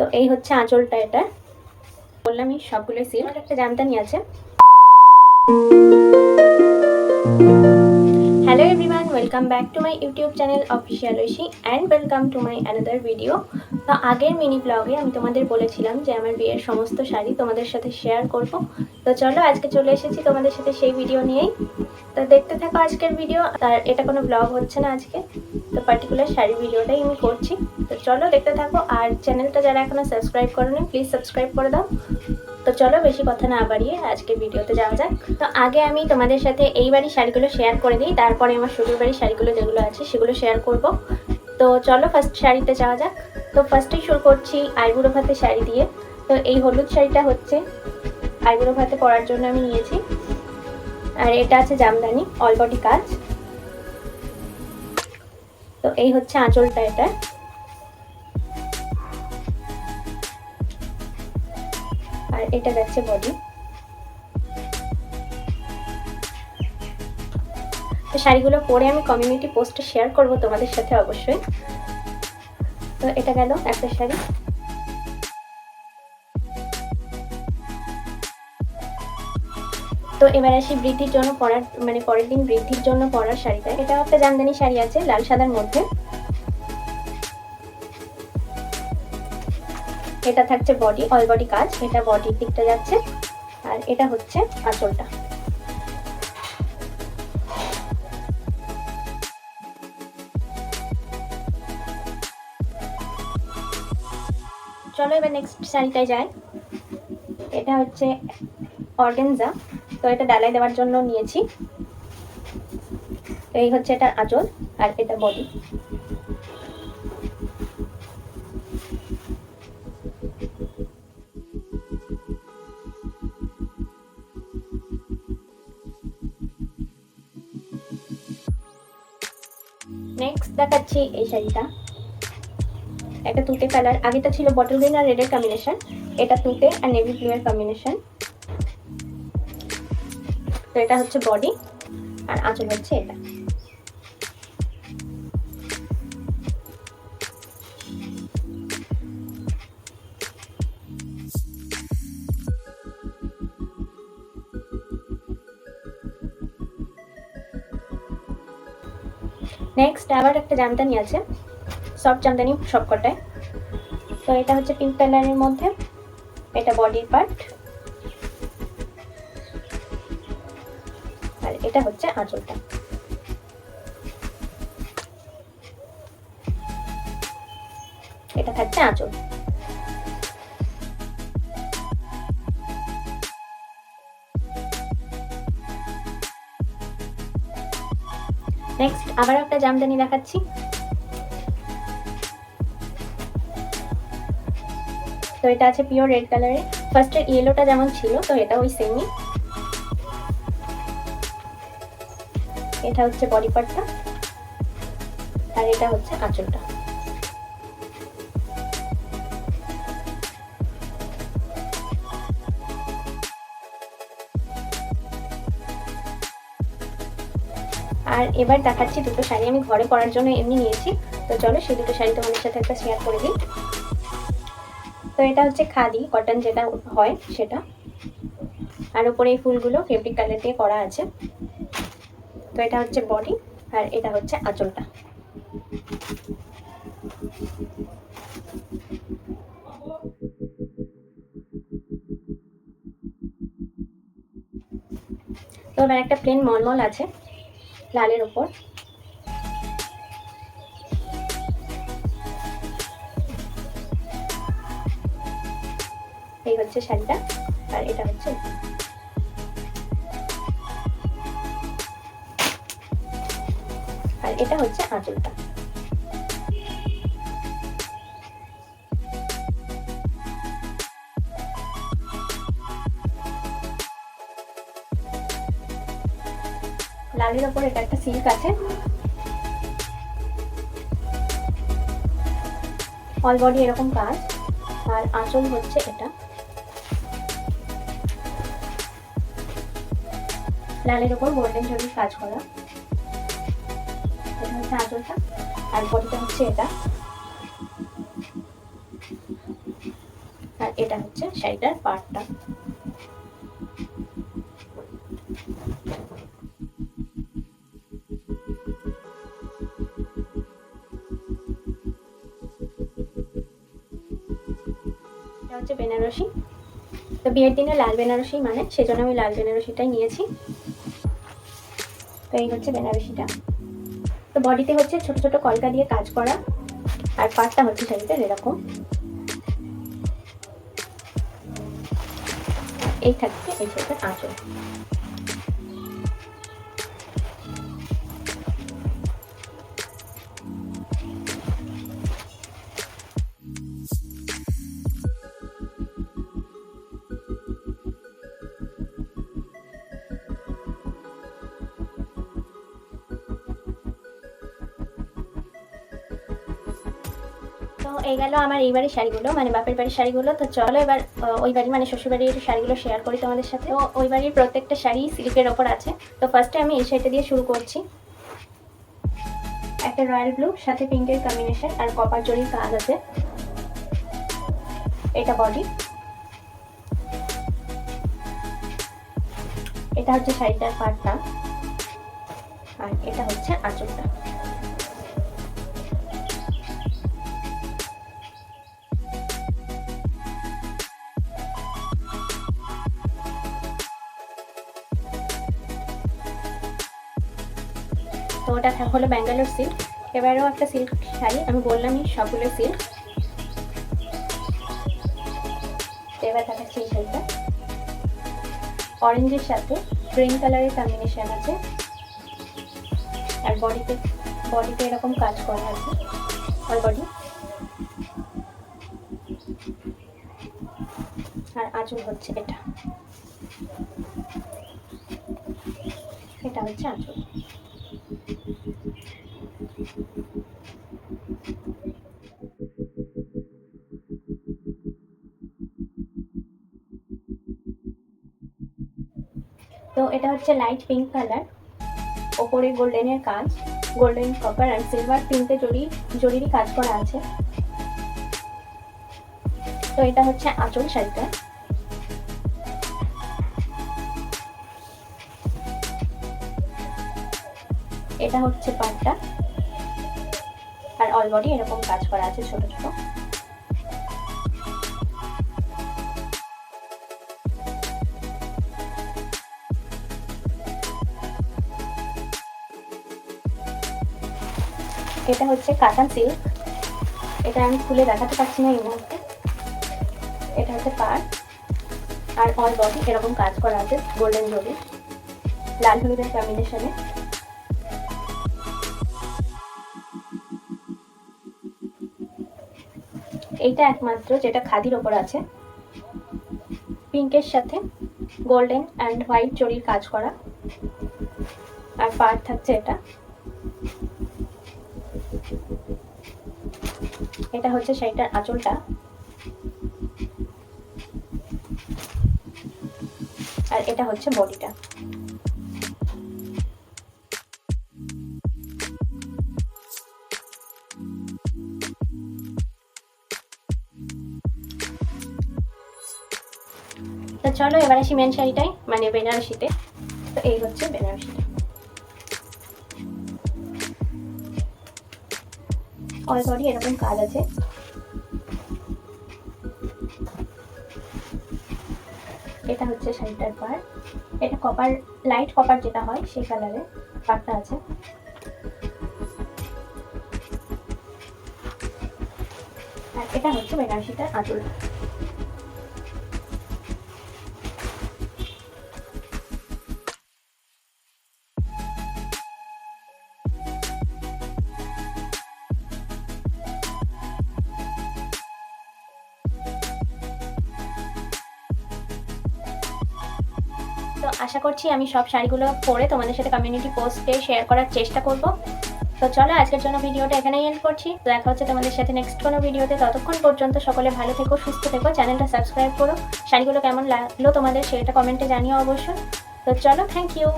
তো এই হচ্ছে আঁচলটা এটা। বললাম এই সবগুলো সিল্ক একটা জামদানি আছে। Hello everyone welcome back to my YouTube channel official Oishi and welcome to my another video তো আগের মিনি ব্লগে আমি তোমাদের বলেছিলাম যে আমার বিয়ের সমস্ত শাড়ি তোমাদের সাথে শেয়ার করব। তো চলো আজকে চলে এসেছি তোমাদের সাথে সেই ভিডিও নিয়েই। তো দেখতে থাকো আজকের ভিডিও আর এটা কোনো ব্লগ হচ্ছে না আজকে। পার্টিকুলার শাড়ি ভিডিওটাই আমি করছি। তো চলো দেখতে থাকো, আর চ্যানেলটা যারা এখনও সাবস্ক্রাইব করোনি প্লিজ সাবস্ক্রাইব করে দাও। তো চলো বেশি কথা না বাড়িয়ে আজকে ভিডিওতে যাওয়া যাক। তো আগে আমি তোমাদের সাথে এই বাড়ির শাড়িগুলো শেয়ার করে দিই, তারপরে আমার শ্বশুর বাড়ির শাড়িগুলো যেগুলো আছে সেগুলো শেয়ার করব। তো চলো ফার্স্ট শাড়িতে যাওয়া যাক। তো ফার্স্টেই শুরু করছি আইবুড়ো ভাতে শাড়ি দিয়ে। তো এই হলুদ শাড়িটা হচ্ছে, আইবুড়ো ভাতে পরার জন্য আমি নিয়েছি। আর এটা আছে জামদানি অল বডি কাজ। তো এই হচ্ছে আঁচলটা এটা। আর এটা যাচ্ছে বডি তো শাড়িগুলো পরে আমি কমিউনিটি পোস্টে শেয়ার করব তোমাদের সাথে অবশ্যই। তো এটা গেল একটা শাড়ি। তো এবার আসি বৃদ্ধির জন্য পরার মানে পরের দিন বৃদ্ধির জন্য পরার শাড়িটা এটা একটা জামদানি শাড়ি আছে, লাল সাদার মধ্যে। এটা থাকছে বডি অল বডি কাজ। এটা বডির দিকটা যাচ্ছে। আর এটা হচ্ছে আঁচলটা। চলো এবার নেক্সট শাড়িটায় যাই। এটা হচ্ছে অর্গেনজা। তো এটা ডালাই দেওয়ার জন্য নিয়েছি। তো এই হচ্ছে এটা আঁচল আর এটা বডি। নেক্সট দেখাচ্ছি এই শাড়িটা। একটা তুতে কালার আগেটা ছিল বটল গ্রিন আর রেডের কম্বিনেশন এটা তুতে আর নেভি ব্লু এর কম্বিনেশন তো এটা হচ্ছে বডি আর আঁচল হচ্ছে এটা। নেক্সট আবার একটা জামদানি আছে। সব জামদানি সবকটায় তো এটা হচ্ছে পিঙ্ক কালারের মধ্যে। এটা বডির পার্ট এটা হচ্ছে আঁচলটা। এটা থাকছে আঁচল। নেক্সট আবার একটা জামদানি দেখাচ্ছি। তো এটা আছে পিওর রেড কালারের ফার্স্টে ইয়েলোটা যেমন ছিল, তো এটা ওই সেমই এটা হচ্ছে বডি পার্টটা আর এটা হচ্ছে আঁচলটা। আর এবার দেখাচ্ছি দুটো শাড়ি আমি ঘরে পরার জন্য এমনি নিয়েছি। তো চলো সেই দুটো শাড়ি তোমাদের সাথে একটা শেয়ার করে দিই। তো এটা হচ্ছে খাদি কটন যেটা হয় সেটা। আর উপরে এই ফুলগুলো ফেব্রিক কালার দিয়ে করা আছে। তো এটা হচ্ছে বডি আর এটা হচ্ছে আঁচলটা। তো এবার একটা প্লেন মলমল আছে, লালের ওপর এই হচ্ছে শাড়িটা আর এটা হচ্ছে আর এটা হচ্ছে আঁচলটা। লালের ওপর এটা একটা সিল্ক আছে। অল বডি এরকম কাজ। আর আঁচল হচ্ছে এটা। লালের ওপর গোল্ডেন জরির কাজ করা। হচ্ছে আঁচলটা আর বডিটা হচ্ছে এটা। আর এটা হচ্ছে শাড়িটার পার্টটা হচ্ছে বেনারসি। তো বিয়ের দিনে লাল বেনারসি মানে সেজন্য আমি লাল বেনারসিটাই নিয়েছি। তো এই হচ্ছে বেনারসিটা। তো বডিতে হচ্ছে ছোট ছোট কলকা দিয়ে কাজ করা, আর পাটটা হচ্ছে শাড়িটার এরকম। এই থাকছে এই শাড়িটার আঁচল। এই গেল আমার এই বাড়ির শাড়িগুলো মানে বাপের বাড়ির শাড়িগুলো। তো চলো এবার ওই বাড়ি মানে শ্বশুর বাড়ির শাড়িগুলো শেয়ার করি তোমাদের সাথে। ওই বাড়ির প্রত্যেকটা শাড়ি সিল্কের ওপর আছে। তো ফার্স্টে আমি এই শাড়িটা দিয়ে শুরু করছি। একটা রয়্যাল ব্লু, সাথে পিঙ্কের কম্বিনেশন আর কপার জরির কাজ আছে। এটা বডি এটা হচ্ছে শাড়িটার পাটটা আর এটা হচ্ছে আঁচলটা। তো ওটা হলো ব্যাঙ্গালোর সিল্ক এবারেও একটা সিল্ক শাড়ি, আমি বললামই সবগুলো সিল্ক এবার দেখাচ্ছি এই শাড়িটা অরেঞ্জের সাথে গ্রিন কালারের কম্বিনেশন আছে। আর বডিতে বডিতে এরকম কাজ করা আছে। অল বডি আর আঁচল হচ্ছে এটা। এটা হচ্ছে আঁচল। এটা হচ্ছে লাইট পিঙ্ক কালার ওপরে গোল্ডেনের কাজ গোল্ডেন কপার আর সিলভার তিনটে জড়ি জরিরই কাজ করা আছে। তো এটা হচ্ছে আঁচল শাড়িটা। এটা হচ্ছে পাটটা। আর অল বডি এরকম কাজ করা আছে ছোট ছোট। এটা হচ্ছে কাতান সিল্ক এটা আমি খুলে দেখাতে পারছি না এই মুহূর্তে। এটা হচ্ছে পার আর অল বডি এরকম কাজ করা আছে গোল্ডেন জরি লাল হলুদের কম্বিনেশনে এইটা একমাত্র যেটা খাদির ওপর আছে। পিঙ্কের সাথে গোল্ডেন অ্যান্ড হোয়াইট চড়ির কাজ করা। আর পার থাকছে এটা। এটা হচ্ছে শাড়িটার আঁচলটা। আর এটা হচ্ছে বডিটা। চলো এবার আসি মেন শাড়িটাই মানে বেনারসিতে। তো এই হচ্ছে বেনারসিটা। অল বডি এরকম কাজ আছে। এটা হচ্ছে শাড়িটার পার এটা কপার লাইট কপার যেটা হয়, সেই কালারে পাটটা আছে। আর এটা হচ্ছে বেনারসিটার আঁচল। আশা করছি আমি সব শাড়িগুলো পরে তোমাদের সাথে কমিউনিটি পোস্টে শেয়ার করার চেষ্টা করব। তো চলো, আজকের জন্য ভিডিওটা এখানেই এন্ড করছি। দেখা হচ্ছে তোমাদের সাথে নেক্সট কোনো ভিডিওতে। ততক্ষণ পর্যন্ত সকলে ভালো থেকো, সুস্থ থেকো। চ্যানেলটা সাবস্ক্রাইব করো। শাড়িগুলো কেমন লাগল তোমাদের সেটা কমেন্টে জানিও অবশ্যই। তো চলো থ্যাংক ইউ